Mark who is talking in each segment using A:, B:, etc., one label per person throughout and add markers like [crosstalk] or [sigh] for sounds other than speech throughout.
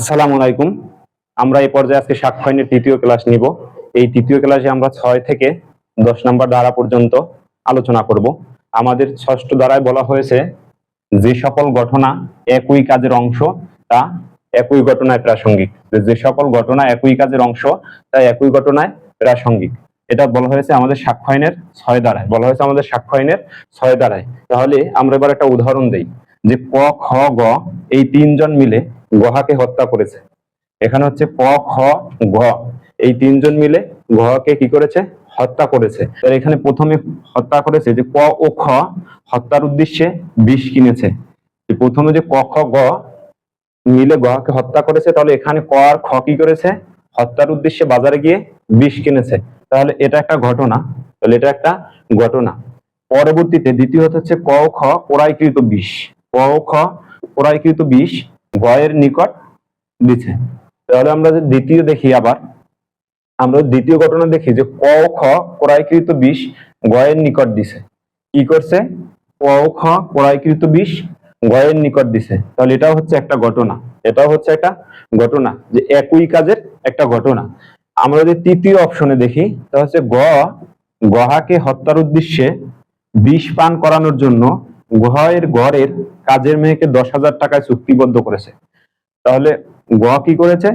A: আসসালামু আলাইকুম। আমরা এই পর্যায়ে আজকে সাক্ষ্যয়নের তৃতীয় ক্লাস নিব। এই তৃতীয় ক্লাসে আমরা ছয় থেকে দশ নম্বর ধারা পর্যন্ত আলোচনা করব। আমাদের ষষ্ঠ ধারায় বলা হয়েছে, যে সকল ঘটনা একই কাজের অংশ, তা একই ঘটনায় প্রাসঙ্গিক। যে সকল ঘটনা একই কাজের অংশ, তা একই ঘটনায় প্রাসঙ্গিক। এটা বলা হয়েছে আমাদের সাক্ষ্যয়নের ছয় ধারায়। বলা হয়েছে আমাদের সাক্ষ্যয়নের ছয় ধারায়। তাহলে আমরা এবার একটা উদাহরণ দেই। যে ক, খ, গ, এই তিনজন মিলে গহাকে হত্যা করেছে। এখানে হচ্ছে ক খ গ এই তিনজন মিলে গহকে কি করেছে? হত্যা করেছে। তাহলে এখানে প্রথমে হত্যা করেছে যে ক ও খ হত্যার উদ্দেশ্যে বিষ কিনেছে। প্রথমে যে ক, খ, গ মিলে গহকে হত্যা করেছে, তাহলে এখানে ক আর খ কি করেছে? হত্যার উদ্দেশ্যে বাজারে গিয়ে বিষ কিনেছে। তাহলে এটা একটা ঘটনা। তাহলে এটা একটা ঘটনা। পরবর্তীতে দ্বিতীয়ত হচ্ছে ক খ ক্রয়কৃত বিষ। ক খ ক্রয়কৃত বিষ গয়ের নিকট দিছে। তাহলে আমরা যে দ্বিতীয় দেখি আবার, আমরা দ্বিতীয় ঘটনা দেখি যে ক খ ক্রয়কৃত বিষ গয়ের নিকট দিছে। কি করছে? ক খ ক্রয়কৃত বিষ গয়ের নিকট দিছে। তাহলে এটাও হচ্ছে একটা ঘটনা। এটাও হচ্ছে একটা ঘটনা, যে একই কাজের একটা ঘটনা। আমরা যদি তৃতীয় অপশনে দেখি, তা হচ্ছে গ, গহাকে হত্যার উদ্দেশ্যে বিষ পান করানোর জন্য গহের গড়ের কাজের মেয়েকে দশ হাজার টাকায় চুক্তিবদ্ধ করেছে। তাহলে গ কি করেছে?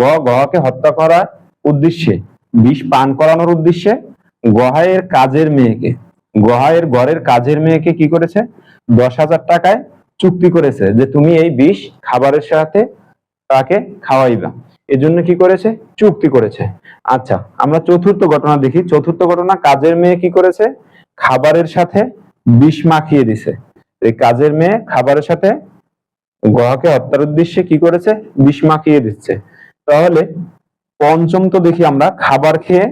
A: গ গহকে হত্যা করার উদ্দেশ্যে, বিষ পান করানোর উদ্দেশ্যে গহায়ের কাজের মেয়েকে, গহায়ের গড়ের কাজের মেয়েকে কি করেছে? দশ হাজার টাকায় চুক্তি করেছে যে তুমি এই বিষ খাবারের সাথে তাকে খাওয়াইবা। এজন্য কি করেছে? চুক্তি করেছে। আচ্ছা আমরা চতুর্থ ঘটনা দেখি। চতুর্থ ঘটনা, কাজের মেয়ে কি করেছে? খাবারের সাথে বিষ মাখিয়ে দিছে। এই কাজের মেয়ে খাবারের সাথে গহাকে হত্যার উদ্দেশ্যে কি করেছে? বিষ মাখিয়ে দিচ্ছে। তাহলে পঞ্চম তো দেখি আমরা, খাবার খেয়ে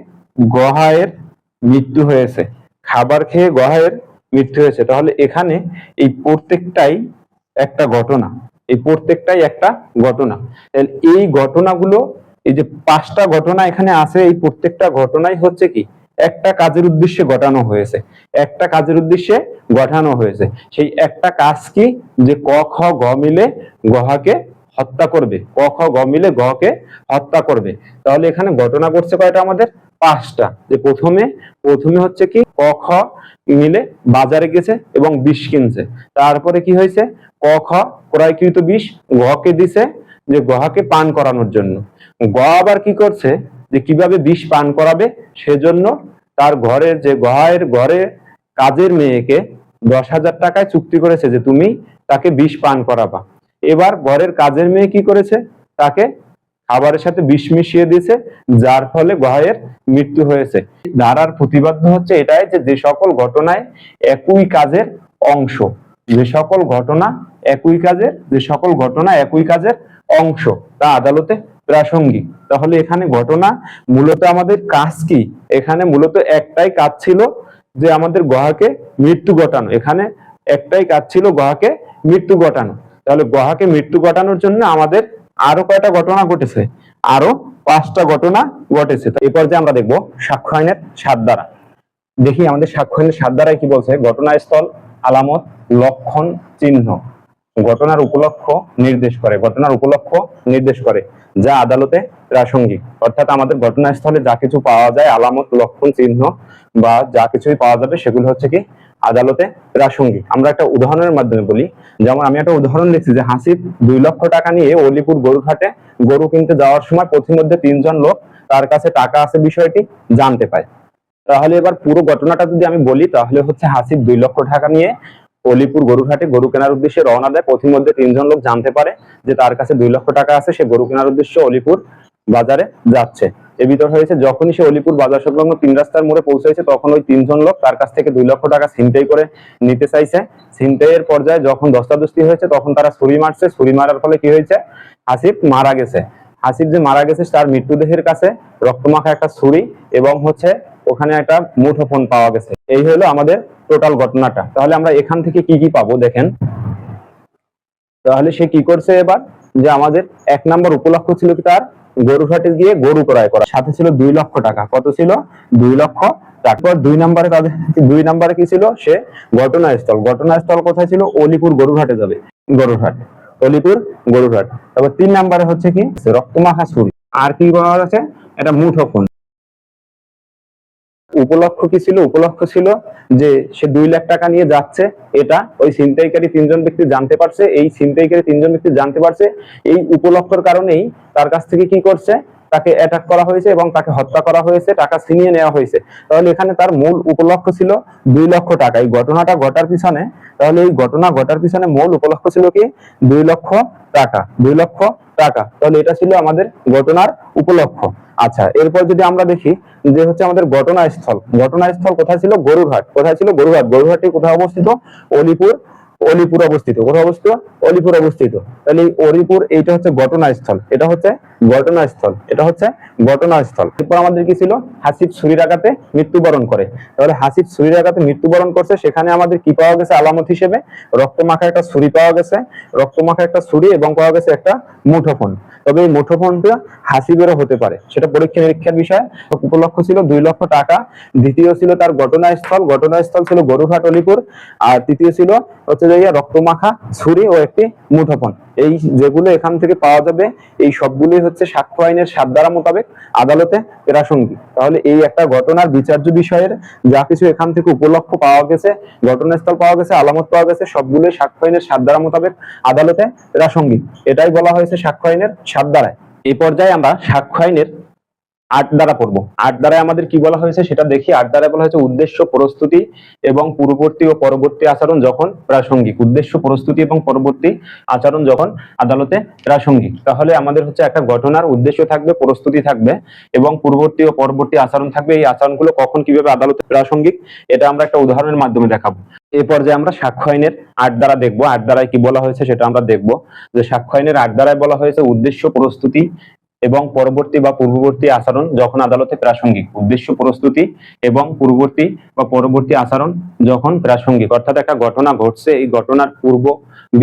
A: গহায়ের মৃত্যু হয়েছে। খাবার খেয়ে গহায়ের মৃত্যু হয়েছে। তাহলে এখানে এই প্রত্যেকটাই একটা ঘটনা। এই প্রত্যেকটাই একটা ঘটনা। এই ঘটনাগুলো, এই যে পাঁচটা ঘটনা এখানে আছে, এই প্রত্যেকটা ঘটনাই হচ্ছে কি? একটা কাজের উদ্দেশ্যে ঘটানো হয়েছে। একটা কাজের উদ্দেশ্যে ঘটানো হয়েছে। সেই একটা কাজ কি? যে ক, খ, গ মিলে গহাকে হত্যা করবে। ক, খ, গ মিলে গহকে হত্যা করবে। তাহলে এখানে ঘটনা ঘটছে কয়টা আমাদের? পাঁচটা। যে প্রথমে প্রথমে হচ্ছে কি? ক, খ মিলে বাজারে গেছে এবং বিষ কিনছে। তারপরে কি হয়েছে? ক, খ ক্রয়কৃত বিষ গহকে দিছে যে গহাকে পান করানোর জন্য। গ আবার কি করছে? যে কীভাবে বিষ পান করাবে সেজন্য তার ঘরের যে গহায়ের ঘরে কাজের মেয়েকে দশ হাজার টাকায় চুক্তি করেছে যে তুমি তাকে বিষ পান করাবা। এবার ঘরের কাজের মেয়ে কি করেছে? তাকে খাবারের সাথে বিষ মিশিয়ে দিয়েছে, যার ফলে গহায়ের মৃত্যু হয়েছে। ধারার প্রতিবাদ্য হচ্ছে এটাই যে যে সকল ঘটনায় একই কাজের অংশ, যে সকল ঘটনা একই কাজের, যে সকল ঘটনা একই কাজের অংশ, তা আদালতে প্রাসঙ্গিক। তাহলে এখানে ঘটনা মূলত আমাদের কাজ কি? এখানে মূলত একটাই কাজ ছিল যে আমাদের গহাকে মৃত্যু ঘটানো। এখানে একটাই কাজ ছিল গহাকে মৃত্যু ঘটানো। তাহলে গহাকে মৃত্যু ঘটানোর জন্য আমাদের আরও কয়টা ঘটনা ঘটেছে? আরও পাঁচটা ঘটনা ঘটেছে। এই পর্যায়ে আমরা দেখব সাক্ষ্য আইনের সাত দ্বারা দেখি আমাদের সাক্ষ্য আইনের সাত দ্বারায় কি বলছে? ঘটনাস্থল, আলামত, লক্ষণ, চিহ্ন। ঘটনার উপলক্ষ নির্দেশ করে, ঘটনার উপলক্ষ নির্দেশ করে, যা আদালতে প্রাসঙ্গিক। অর্থাৎ আমাদের ঘটনাস্থলে যা কিছু পাওয়া যায়, আলামত, লক্ষণ, চিহ্ন বা যা কিছুই পাওয়া যাবে, সেগুলো হচ্ছে কি আদালতে প্রাসঙ্গিক। আমরা একটা উদাহরণের মাধ্যমে বলি, যেমন আমি একটা উদাহরণ লিখছি যে হাসিব দুই লক্ষ টাকা নিয়ে অলিপুর গরুঘাটে গরু কিনতে যাওয়ার সময় পথিমধ্যে তিনজন লোক তার কাছে টাকা আছে বিষয়টি জানতে পায়। তাহলে এবার পুরো ঘটনাটা যদি আমি বলি, তাহলে হচ্ছে হাসিব দুই লক্ষ টাকা নিয়ে অলিপুর গরুঘাটে গরু কেনার উদ্দেশ্যে রওনা দেয়। পথিমধ্যে তিনজন লোক জানতে পারে যে তার কাছে দুই লক্ষ টাকা আছে। সে গরু কেনার উদ্দেশ্যে অলিপুর বাজারে যাচ্ছে। এ ভিতর হয়েছে, যখনই সে অলিপুর বাজার সংলগ্ন তিন রাস্তার মোড়ে পৌঁছেছে, তখন ওই তিনজন লোক তার কাছ থেকে দুই লক্ষ টাকা ছিনতাই করে নিতে চাইছে। ছিনতাইয়ের পর্যায়ে যখন দস্তাদস্তি হয়েছে, তখন তারা ছুরি মারছে। ছুরি মারার ফলে কি হয়েছে? হাসিফ মারা গেছে। হাসিফ যে মারা গেছে, তার মৃত্যুদেহের কাছে রক্তমাখা একটা ছুরি এবং হচ্ছে ওখানে একটা মুঠোফোন পাওয়া গেছে। এই হলো আমাদের টোটাল ঘটনাটা। তাহলে আমরা এখান থেকে কি কি পাবো দেখেন। তাহলে সে কি করছে এবার? যে আমাদের এক নম্বর উপলক্ষ ছিল কি তার? গরুঘাটে গিয়ে গরু ক্রয় করা। সাথে ছিল দুই লক্ষ টাকা। কত ছিল? দুই লক্ষ তারপর দুই নম্বরে তাদের [laughs] দুই নম্বরে কি ছিল? সে ঘটনাস্থল। ঘটনাস্থল কোথায় ছিল? অলিপুর গরুঘাটে যাবে। গরুঘাট অলিপুর গরুরহাট। তারপর তিন নাম্বারে হচ্ছে কি? রক্তমাখা ছুরি। আর কি বলা আছে এটা মুঠোফোন। উপলক্ষ কি ছিল? উপলক্ষ ছিল যে সে দুই লাখ টাকা নিয়ে যাচ্ছে। এটা ওই ছিনতাইকারী তিনজন ব্যক্তি জানতে পারছে। এই ছিনতাইকারী তিনজন ব্যক্তি জানতে পারছে। এই উপলক্ষের কারণেই তার কাছ থেকে কি করছে? তাকে অ্যাটাক করা হয়েছে এবং তাকে হত্যা করা হয়েছে, টাকা ছিনিয়ে নেওয়া হয়েছে। তাহলে এখানে তার মূল উপলক্ষ ছিল দুই লক্ষ টাকা। এই ঘটনাটা ঘটার পিছনে, তাহলে এই ঘটনা ঘটার পিছনে মূল উপলক্ষ ছিল কি? দুই লক্ষ টাকা, দুই লক্ষ টাকা। তাহলে এটা ছিল আমাদের ঘটনার উপলক্ষ আচ্ছা এরপর যদি আমরা দেখি যে হচ্ছে আমাদের ঘটনাস্থল। ঘটনাস্থল কোথায় ছিল? গরুরহাট। কোথায় ছিল? গরুরহাট। গরুরহাটটি কোথায় অবস্থিত? অলিপুর অলিপুর অবস্থিত। কোথায় অবস্থিত? অলিপুর অবস্থিত। তাহলে এই অলিপুর, এইটা হচ্ছে ঘটনাস্থল। এটা হচ্ছে ঘটনাস্থল। এটা হচ্ছে ঘটনাস্থল। এরপর আমাদের কি ছিল? হাসিব ছুরির আঘাতে মৃত্যুবরণ করে। তাহলে হাসিব ছুরির আঘাতে মৃত্যুবরণ করছে, সেখানে আমাদের কি পাওয়া গেছে? আলামত হিসেবে রক্তমাখা একটা ছুরি পাওয়া গেছে। রক্তমাখা একটা ছুরি এবং পাওয়া গেছে একটা মুঠোফোন। তবে এই মুঠোফোনটা হাসিবেরও হতে পারে। সেটা পরীক্ষা নিরীক্ষার বিষয়। উপলক্ষ ছিল দুই লক্ষ টাকা। দ্বিতীয় ছিল তার ঘটনাস্থল। ঘটনাস্থল ছিল গরুঘাট অলিপুর। আর তৃতীয় ছিল হচ্ছে যে রক্তমাখা ছুরি ও একটি মুঠোফোন। এই যেগুলো এখান থেকে পাওয়া যাবে, এই সবগুলোই হচ্ছে সাক্ষ্য আইনের সাত ধারা মোতাবেক আদালতে প্রাসঙ্গিক। তাহলে এই একটা ঘটনার বিচার্য বিষয়ের যা কিছু এখান থেকে উপলক্ষ পাওয়া গেছে, ঘটনাস্থল পাওয়া গেছে, আলামত পাওয়া গেছে, সবগুলোই সাক্ষ্য আইনের সাত ধারা মোতাবেক আদালতে প্রাসঙ্গিক। এটাই বলা হয়েছে সাক্ষ্য আইনের সাত ধারায়। এই পর্যায়ে আমরা সাক্ষ্য আইনের আট দ্বারা পড়ব। আট দ্বারায় আমাদের কি বলা হয়েছে সেটা দেখি। আট দ্বারায় বলা হয়েছে উদ্দেশ্য, প্রস্তুতি এবং পূর্ববর্তী ও পরবর্তী আচরণ যখন প্রাসঙ্গিক। উদ্দেশ্য, প্রস্তুতি এবং পরবর্তী আচরণ যখন আদালতে প্রাসঙ্গিক। তাহলে আমাদের হচ্ছে একটা ঘটনার উদ্দেশ্য থাকবে, প্রস্তুতি থাকবে এবং পূর্ববর্তী ও পরবর্তী আচরণ থাকবে। এই আচরণগুলো কখন কীভাবে আদালতে প্রাসঙ্গিক, এটা আমরা একটা উদাহরণের মাধ্যমে দেখাবো। এই পর্যায়ে আমরা সাক্ষ্য আইনের আট দ্বারা দেখব। আট দ্বারায় কি বলা হয়েছে সেটা আমরা দেখব। যে সাক্ষ্য আইনের আট দ্বারায় বলা হয়েছে উদ্দেশ্য, প্রস্তুতি এবং পরবর্তী বা পূর্ববর্তী আচরণ যখন আদালতে প্রাসঙ্গিক, উদ্দেশ্য প্রস্তুতি এবং পূর্ববর্তী বা পরবর্তী আচরণ যখন প্রাসঙ্গিক, অর্থাৎ একটা ঘটনা ঘটছে, এই ঘটনার পূর্ব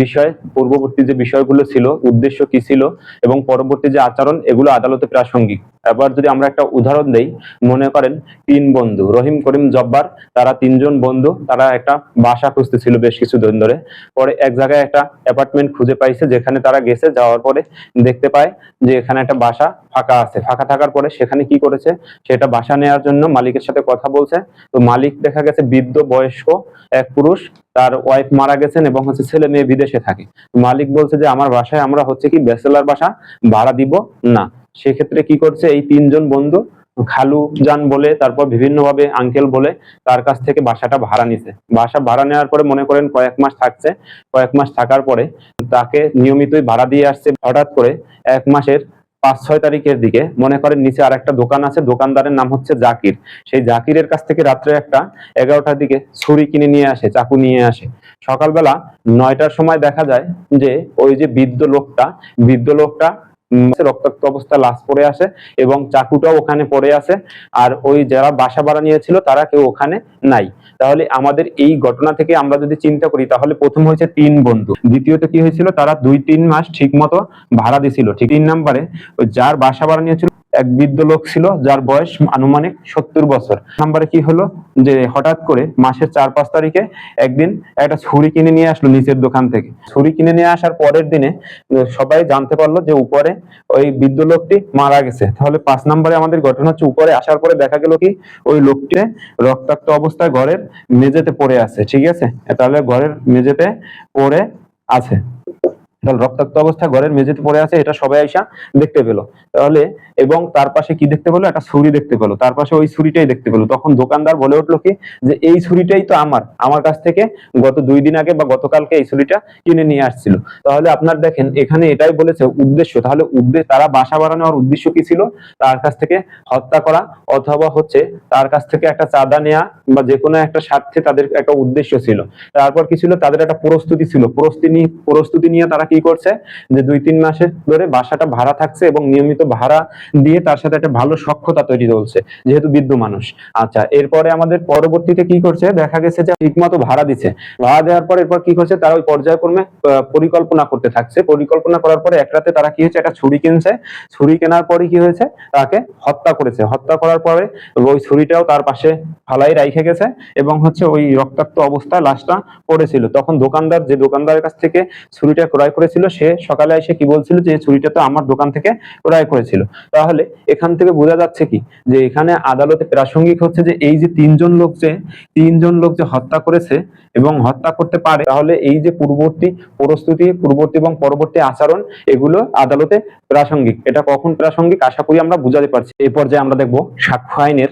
A: বিষয়, পূর্ববর্তী যে বিষয়গুলো ছিল, উদ্দেশ্য কি ছিল এবং পরবর্তী যে আচরণ, এগুলো আদালতে প্রাসঙ্গিক। এবার যদি আমরা একটা উদাহরণ দেই, মনে করেন তিন বন্ধু, রহিম, করিম, জব্বার, তারা তিনজন বন্ধু, তারা একটা বাসা খুঁজতেছিল বেশ কিছুদিন ধরে। পরে এক জায়গায় একটা অ্যাপার্টমেন্ট খুঁজে পাইছে, যেখানে তারা গেছে, যাওয়ার পরে দেখতে পায় যে এখানে একটা বাসা ফাঁকা আছে। ফাঁকা থাকার পরে সেখানে কি করেছে? সেটা বাসা নেওয়ার জন্য মালিকের সাথে কথা বলছে। তো মালিক দেখা গেছে বৃদ্ধ, বয়স্ক, এক পুরুষ, তার ওয়াইফ মারা গেছেন এবং হচ্ছে ছেলে মেয়ে বিদেশে থাকে। মালিক বলছে যে, আমার বাসায় আমরা হচ্ছে কি ব্যাচেলার বাসা ভাড়া দিব? না। সেক্ষেত্রে কি করছে? এই তিনজন বন্ধু, খালু যান বলে, তারপর বিভিন্ন ভাবে আঙ্কেল বলে, তার কাছ থেকে বাসাটা ভাড়া নিছে। বাসা ভাড়া নেওয়ার পরে মনে করেন কয়েক মাস থাকছে। কয়েক মাস থাকার পরে তাকে নিয়মিতই ভাড়া দিয়ে আসছে। হঠাৎ করে এক মাসের পাঁচ ছয় তারিখের দিকে মনে করেন নিচে আর একটা দোকান আছে। দোকানদারের নাম হচ্ছে জাকির। সেই জাকিরের কাছ থেকে রাত্রে একটা এগারোটার দিকে ছুরি কিনে নিয়ে আসে, চাকু নিয়ে আসে। সকালবেলা নয়টার সময় দেখা যায় যে ওই যে বৃদ্ধ লোকটা বৃদ্ধ লোকটা রক্তাক্ত অবস্থা লাশ পড়ে আসে এবং চাকুটাও ওখানে পড়ে আছে আর ওই যারা বাসা ভাড়া নিয়েছিল, তারা কেউ ওখানে নাই। তাহলে আমাদের এই ঘটনা থেকে আমরা যদি চিন্তা করি, তাহলে প্রথম হয়েছে তিন বন্ধু। দ্বিতীয়ত কি হয়েছিল, তারা দুই তিন মাস ঠিক মতো ভাড়া দিছিল। ঠিক তিন নাম্বারে, যার বাসা ভাড়া নিয়েছিল এক বৃদ্ধ লোক ছিল যার বয়স আনুমানিক সত্তর বছর। নাম্বারে কি হলো? যে হঠাৎ করে মাসের চার, পাঁচ তারিখে একদিন একটা ছুরি কিনে নিয়ে আসলো নিচের দোকান থেকে। ছুরি কিনে নিয়ে আসার পরের দিনে সবাই জানতে পারল যে উপরে ওই বৃদ্ধ লোকটি মারা গেছে। তাহলে পাঁচ নম্বরে আমাদের ঘটনা হচ্ছে, উপরে আসার পরে দেখা গেল কি, ওই লোকটি রক্তাক্ত অবস্থায় ঘরের মেঝেতে পড়ে আছে, ঠিক আছে? তাহলে ঘরের মেঝেতে পড়ে আছে। তাহলে রক্তাক্ত অবস্থা, ঘরের মেঝেতে পড়ে আছে, এটা সবাই আইসা দেখতে পেল। তাহলে, এবং তার পাশে কি দেখতে পেল? একটা ছুরি দেখতে পেল। তার পাশে ওই ছুরিটাই দেখতে পেল। তখন দোকানদার বলে উঠল কি যে, এই ছুরিটাই তো আমার। আমার কাছ থেকে গত দুই দিন আগে বা গতকালকে এই ছুরিটা কিনে নিয়ে আসছিল। তাহলে আপনার দেখেন, এখানে এটাই বলেছে উদ্দেশ্য। তাহলে উদ্দেশ্য তারা বাসা বাড়ানোর উদ্দেশ্য কি ছিল? তার কাছ থেকে হত্যা করা, অথবা হচ্ছে তার কাছ থেকে একটা চাঁদা নেওয়া বা যে কোনো একটা স্বার্থে তাদের একটা উদ্দেশ্য ছিল। তারপর কি ছিল? তাদের একটা প্রস্তুতি ছিল। প্রস্তুতি প্রস্তুতি নিয়ে তারা কি করছে? যে দুই, তিন মাসের ধরে বাসাটা ভাড়া থাকছে এবং নিয়মিত ভাড়া দিয়ে তার সাথে একটা ভালো সক্ষতা তৈরি চলছে, যেহেতু বৃদ্ধ মানুষ। আচ্ছা এরপরে আমাদের পরবর্তীতে কি করছে? দেখা গেছে যে ঠিকমতো ভাড়া দিচ্ছে ভাড়া দেওয়ার পর এরপর কি করছে? তারা ওই পর্যায়ক্রমে পরিকল্পনা করতে থাকছে। পরিকল্পনা করার পরে এক রাতে তারা কি হয়েছে? একটা ছুরি কিনছে। ছুরি কেনার পরে কি হয়েছে? তাকে হত্যা করেছে। হত্যা করার পরে ওই ছুরিটাও তার পাশে ফালাই রাইখে গেছে এবং হচ্ছে ওই রক্তাক্ত অবস্থায় লাশটা পড়েছিল। তখন দোকানদার, যে দোকানদারের কাছ থেকে ছুরিটা ক্রয় করে করেছিল, সে সকালে এসে কি বলছিল যে ছুরিটা তো আমার দোকান থেকে ক্রয় করেছিল। তাহলে এখান থেকে বোঝা যাচ্ছে কি? যে এখানে আদালতে প্রাসঙ্গিক হচ্ছে যে, এই যে তিনজন লোক যে, তিনজন লোক যে হত্যা করেছে এবং হত্যা করতে পারে, তাহলে এই যে পূর্ববর্তী প্রস্তুতি, পূর্ববর্তী এবং পরবর্তী আচরণ, এগুলো আদালতে প্রাসঙ্গিক। এটা কখন প্রাসঙ্গিক? আশা করি আমরা বুঝাতে পারছি। এই পর্যায়ে আমরা দেখব সাক্ষ্য আইনের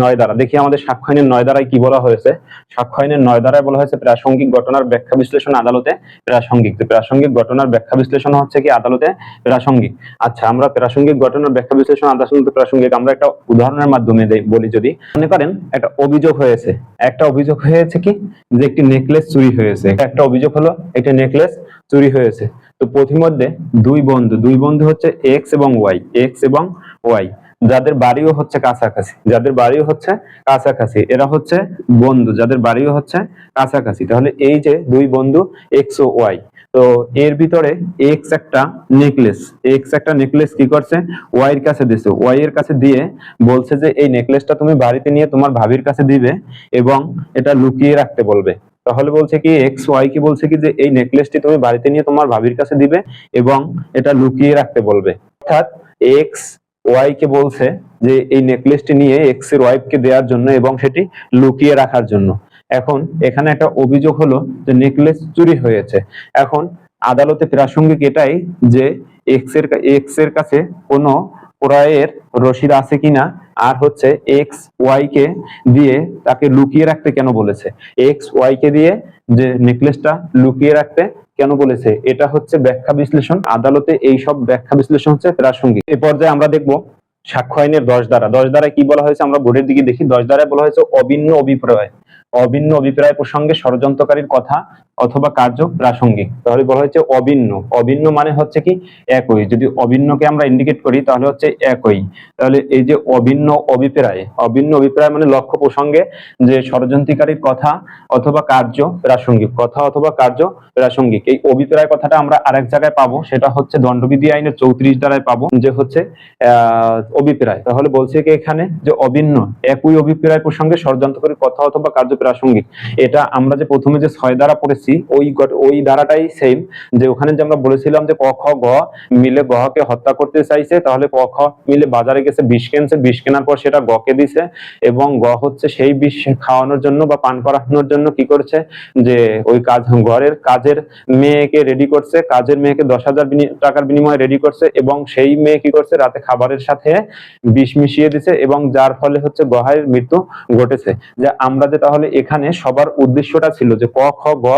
A: নয় দ্বারা। দেখি আমাদের সাক্ষ্য নয় দ্বারায় কি বলা হয়েছে? সাক্ষ্য নয় দ্বারায় বলা হয়েছে প্রাসঙ্গিক ঘটনার ব্যাখ্যা বিশ্লেষণ আদালতে প্রাসঙ্গিক। প্রাসঙ্গিক ঘটনার ব্যাখ্যা বিশ্লেষণ হচ্ছে কি আদালতে প্রাসঙ্গিক। আচ্ছা আমরা প্রাসঙ্গিক ঘটনার ব্যাখ্যা বিশ্লেষণ আদালতে প্রাসঙ্গিক। আমরা একটা উদাহরণের মাধ্যমে বলি যদি। মনে করেন একটা অভিযোগ হয়েছে। একটা অভিযোগ হয়েছে কি? যে একটি নেকলেস চুরি হয়েছে। একটা অভিযোগ হলো, একটি নেকলেস চুরি হয়েছে। তো প্রতিমধ্যে দুই বন্ধু দুই বন্ধু হচ্ছে এক্স এবং ওয়াই এক্স এবং ওয়াই যাদের বাড়িও হচ্ছে কাছাকাছি, যাদের বাড়িও হচ্ছে কাছাকাছি, এরা হচ্ছে বন্ধু, যাদের বাড়িও হচ্ছে কাছাকাছি। তাহলে এই যে দুই বন্ধু এক্স ও ওয়াই তো এর ভিতরে এক্স একটা নেকলেস এক্স একটা নেকলেস কি করছে? ওয়াই এর কাছে দিছে। ওয়াই এর কাছে দিয়ে বলছে যে, এই নেকলেসটা তুমি বাড়িতে নিয়ে তোমার ভাবির কাছে দিবে এবং এটা লুকিয়ে রাখতে বলবে। তাহলে বলছে কি এক্স ওয়াই কি বলছে কি যে, এই নেকলেসটি তুমি বাড়িতে নিয়ে তোমার ভাবির কাছে দিবে এবং এটা লুকিয়ে রাখতে বলবে। অর্থাৎ এক্স ওয়াই কে বলছে যে এই নেকলেসটি নিয়ে এক্সের ওয়াইফ কে দেওয়ার জন্য এবং সেটি লুকিয়ে রাখার জন্য। এখন এখানে একটা অভিযোগ হলো যে নেকলেস চুরি হয়েছে। এখন আদালতে প্রাসঙ্গিক এটাই যে এক্সের এক্সের কাছে কোনো ক্রয়ের রসিদ আছে কিনা, আর হচ্ছে এক্স ওয়াই কে দিয়ে তাকে লুকিয়ে রাখতে কেন বলেছে? এক্স ওয়াই কে দিয়ে যে নেকলেসটা লুকিয়ে রাখতে কেন বলেছে? এটা হচ্ছে ব্যাখ্যা বিশ্লেষণ। আদালতে এই সব ব্যাখ্যা বিশ্লেষণ হচ্ছে প্রাসঙ্গিক। এ পর্যায়ে আমরা দেখব সাক্ষ্য আইনের দশ দ্বারা দশ দ্বারা কি বলা হয়েছে? আমরা বোর্ডের দিকে দেখি, দশ দ্বারায় বলা হয়েছে অভিন্ন অভিপ্রায়। অভিন্ন অভিপ্রায় প্রসঙ্গে ষড়যন্ত্রকারীর কথা অথবা কার্য প্রাসঙ্গিক। তাহলে বলা হয়েছে অভিন্ন। অভিন্ন মানে হচ্ছে কি? একই। যদি অভিন্নকে আমরা ইন্ডিকেট করি, তাহলে হচ্ছে একই। তাহলে এই যে অভিন্ন অভিপ্রায় অভিন্ন অভিপ্রায় মানে লক্ষ্য প্রসঙ্গে যে ষড়যন্ত্রকারীর কথা অথবা কার্য প্রাসঙ্গিক, কথা অথবা কার্য প্রাসঙ্গিক। এই অভিপ্রায় কথাটা আমরা আরেক জায়গায় পাবো, সেটা হচ্ছে দণ্ডবিধি আইনের চৌত্রিশ দ্বারায় পাবো, যে হচ্ছে, আহ, অভিপ্রায়। তাহলে বলছে কি এখানে যে অভিন্ন, একই অভিপ্রায় প্রসঙ্গে ষড়যন্ত্রকারীর কথা অথবা কার্য প্রাসঙ্গিক। এটা আমরা যে প্রথমে যে ছয় দ্বারা পড়েছি ওই ওই ধারাটাই সেম যে ওখানে যে আমরা বলেছিলাম যে ক, খ, গ মিলে গহকে হত্যা করতে চাইছে, তাহলে ক, খ মিলে বাজারে গেছে, বিষ কিনছে, বিষ কেনার পর সেটা গকে দিছে এবং গ হচ্ছে সেই বিষ খাওয়ানোর জন্য বা পান করানোর জন্য কি করছে যে ওই কাজ, ঘরের কাজের মেয়েকে রেডি করছে, কাজের মেয়েকে দশ হাজার টাকার বিনিময়ে রেডি করছে এবং সেই মেয়ে কি করছে, রাতে খাবারের সাথে বিষ মিশিয়ে দিছে এবং যার ফলে হচ্ছে গহায়ের মৃত্যু ঘটেছে। যে আমরা যে তাহলে এখানে সবার উদ্দেশ্যটা ছিল যে ক, খ, গ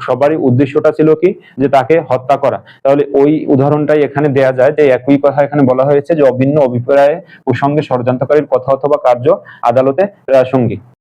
A: সবারই উদ্দেশ্যটা ছিল কি? যে তাকে হত্যা করা। তাহলে ওই উদাহরণটাই এখানে দেয়া যায় যে একই কথা এখানে বলা হয়েছে যে অভিন্ন অভিপ্রায়ে প্রসঙ্গে ষড়যন্ত্রকারীর কথা অথবা কার্য আদালতে প্রাসঙ্গিক